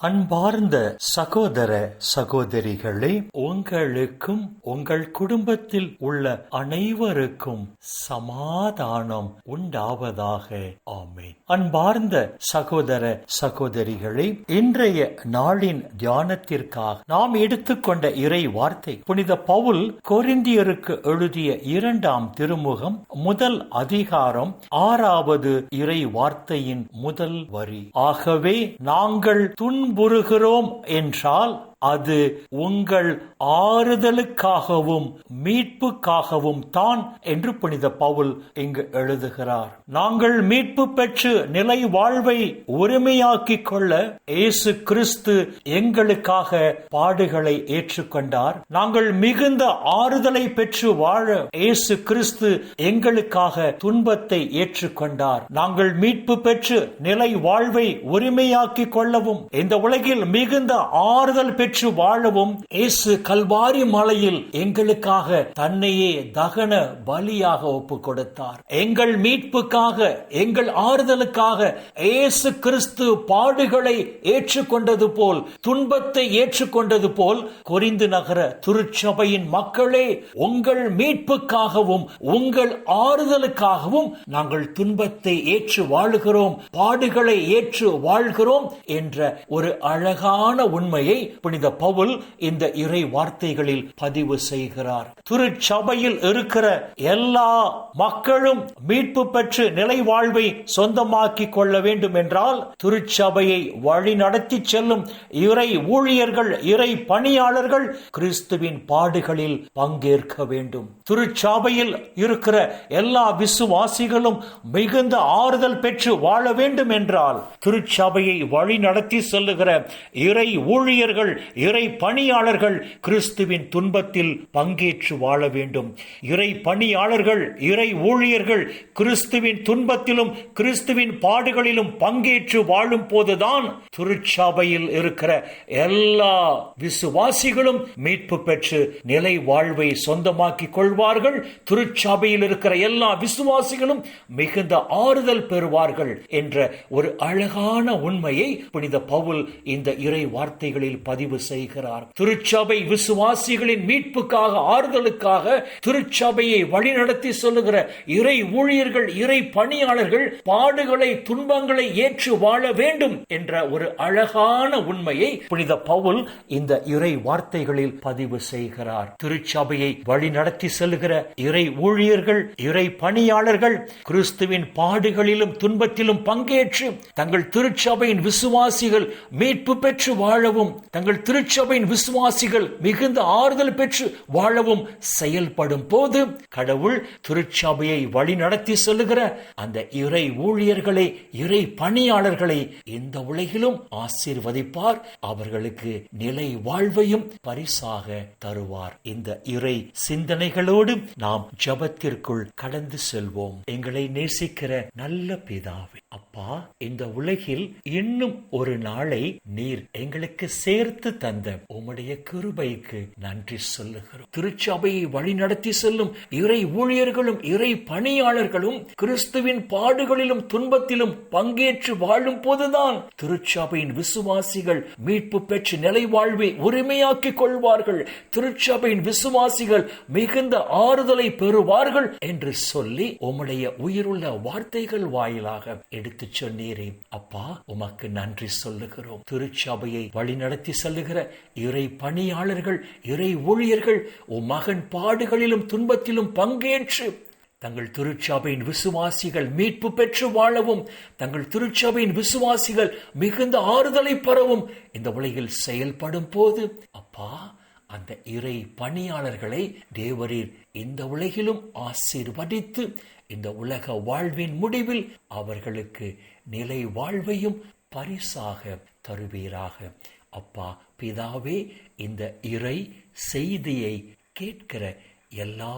அன்பார்ந்த சகோதர சகோதரிகளே உங்களுக்கும் உங்கள் குடும்பத்தில் உள்ள அனைவருக்கும் சமாதானம் உண்டாவதாக. ஆமேன். அன்பார்ந்த சகோதர சகோதரிகளே இன்றைய நாளின் தியானத்திற்காக நாம் எடுத்துக்கொண்ட இறை வார்த்தை புனித பவுல் கொரிந்தியருக்கு எழுதிய இரண்டாம் திருமுகம் முதல் அதிகாரம் ஆறாவது இறை வார்த்தையின் முதல் வரி. ஆகவே நாங்கள் துன்புறுகிறோம் என்றால் அது உங்கள் ஆறுதலுக்காகவும் மீட்புக்காகவும் தான் என்று புனித பவுல் இங்கு எழுதுகிறார். நாங்கள் மீட்பு பெற்று நிலை வாழ்வை உரிமையாக்கிக் கொள்ள இயேசு கிறிஸ்து எங்களுக்காக பாடுகளை ஏற்றுக்கொண்டார். நாங்கள் மிகுந்த ஆறுதலை பெற்று வாழ இயேசு கிறிஸ்து எங்களுக்காக துன்பத்தை ஏற்றுக்கொண்டார். நாங்கள் மீட்பு பெற்று நிலை வாழ்வை உரிமையாக்கிக் கொள்ளவும் இந்த உலகில் மிகுந்த ஆறுதல் பெற்று பெற்று வாழவும் இயேசு கல்வாரி மலையில் எங்களுக்காக தன்னையே தகன பலியாக ஒப்பு கொடுத்தார். எங்கள் மீட்புக்காக எங்கள் ஆறுதலுக்காக இயேசு கிறிஸ்து பாடுகளை ஏற்றுக்கொண்டது போல் துன்பத்தை ஏற்றுக்கொண்டது போல் கொரிந்து நகர திருச்சபையின் மக்களே உங்கள் மீட்புக்காகவும் உங்கள் ஆறுதலுக்காகவும் நாங்கள் துன்பத்தை ஏற்று வாழுகிறோம் பாடுகளை ஏற்று வாழ்கிறோம் என்ற ஒரு அழகான உண்மையை புனித பவுல் இந்த இறை வார்த்தைகளில் பதிவு செய்கிறார். திருச்சபையில் இருக்கிற எல்லா மக்களும் மீட்பு பெற்று நிலை வாழ்வை சொந்தமாக்கி கொள்ள வேண்டும் என்றால் திருச்சபையை வழி நடத்தி செல்லும் இறை ஊழியர்கள் இறை பணியாளர்கள் கிறிஸ்துவின் பாடுகளில் பங்கேற்க வேண்டும். திருச்சபையில் இருக்கிற எல்லா விசுவாசிகளும் மிகுந்த ஆறுதல் பெற்று வாழ வேண்டும் என்றால் திருச்சபையை வழி நடத்தி செல்லுகிற இறை ஊழியர்கள் இறை பணியாளர்கள் கிறிஸ்துவின் துன்பத்தில் பங்கேற்று வாழ வேண்டும். இறை பணியாளர்கள் இறை ஊழியர்கள் கிறிஸ்துவின் துன்பத்திலும் கிறிஸ்துவின் பாடுகளிலும் பங்கேற்று வாழும் போதுதான் திருச்சபையில் இருக்கிற எல்லா விசுவாசிகளும் மீட்பு பெற்று நிலை வாழ்வை சொந்தமாக்கிக் கொள்வார்கள். திருச்சபையில் இருக்கிற எல்லா விசுவாசிகளும் மிகுந்த ஆறுதல் பெறுவார்கள் என்ற ஒரு அழகான உண்மையை புனித பவுல் இந்த இறை வார்த்தைகளில் பதிவு செய்கிறார். திருச்சபை விசுவாசிகளின் மீட்புக்காக ஆறுதலுக்காக திருச்சபையை வழிநடத்தி சொல்லுகிற இறை ஊழியர்கள் இறை பணியாளர்கள் பாடுகளை துன்பங்களை ஏற்று வாழ வேண்டும் என்ற ஒரு அழகான உண்மையை புனித பவுல் இந்த இறை வார்த்தைகளில் பதிவு செய்கிறார். திருச்சபையை வழிநடத்தி செல்கிற இறை ஊழியர்கள் இறை பணியாளர்கள் கிறிஸ்துவின் பாடுகளிலும் துன்பத்திலும் பங்கேற்று தங்கள் திருச்சபையின் விசுவாசிகள் மீட்பு பெற்று வாழவும் தங்கள் திருச்சபையின் விசுவாசிகள் மிகுந்த ஆறுதல் பெற்று வாழவும் செயல்படும் போது கடவுள் திருச்சபையை வழி நடத்தி செல்லுகிற அந்த இறை ஊழியர்களை இறை பணியாளர்களை இந்த உலகிலும் ஆசீர்வதிப்பார். அவர்களுக்கு நிலை வாழ்வையும் பரிசாக தருவார். இந்த இறை சிந்தனைகளோடு நாம் ஜபத்திற்குள் கடந்து செல்வோம். எங்களை நேசிக்கிற நல்ல பிதாவே. அப்பா இந்த உலகில் இன்னும் ஒரு நாளை நீர் எங்களுக்கு சேர்த்து தந்த உம்முடைய கிருபைக்கு நன்றி சொல்லுகிறோம். திருச்சபையை வழிநடத்தி செல்லும் இறை ஊழியர்களும் இறை பணியாளர்களும் கிறிஸ்துவின் பாடுகளிலும் துன்பத்திலும் பங்கேற்று வாழும் போதுதான் திருச்சபையின் விசுவாசிகள் மீட்பு பெற்று நிலை வாழ்வை உரிமையாக்கிக் கொள்வார்கள். திருச்சபையின் விசுவாசிகள் மிகுந்த ஆறுதலை பெறுவார்கள் என்று சொல்லி உம்முடைய உயிருள்ள வார்த்தைகள் வாயிலாக எடுத்துச் சொன்னீரே அப்பா உமக்கு நன்றி சொல்லுகிறோம். திருச்சபையை வழிநடத்தி செல்லுகிற இறை பணியாளர்கள் இறை ஊழியர்கள் உம் மகன் பாடுகளிலும் துன்பத்திலும் பங்கேற்று தங்கள் திருச்சபையின் விசுவாசிகள் மீட்பு பெற்று வாழவும் தங்கள் திருச்சபையின் விசுவாசிகள் மிகுந்த ஆறுதலை பெறவும் இந்த உலகில் செயல்படும் போது அப்பா அந்த இறை பணியாளர்களை தேவரீர் இந்த உலகிலும் ஆசீர்வதித்து இந்த உலக வாழ்வின் முடிவில் அவர்களுக்கு நிலை வாழ்வையும் பரிசாக தருவீராக. அப்பா பிதாவே இந்த இறை செய்தியை கேட்கிற எல்லா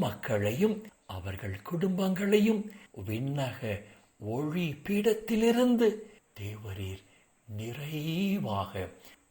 மக்களையும் அவர்கள் குடும்பங்களையும் விண்ணக ஒளி பீடத்திலிருந்து தேவரீர் நிறைவாக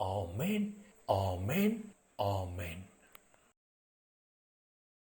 ஆமேன் ஆமேன் ஆமேன்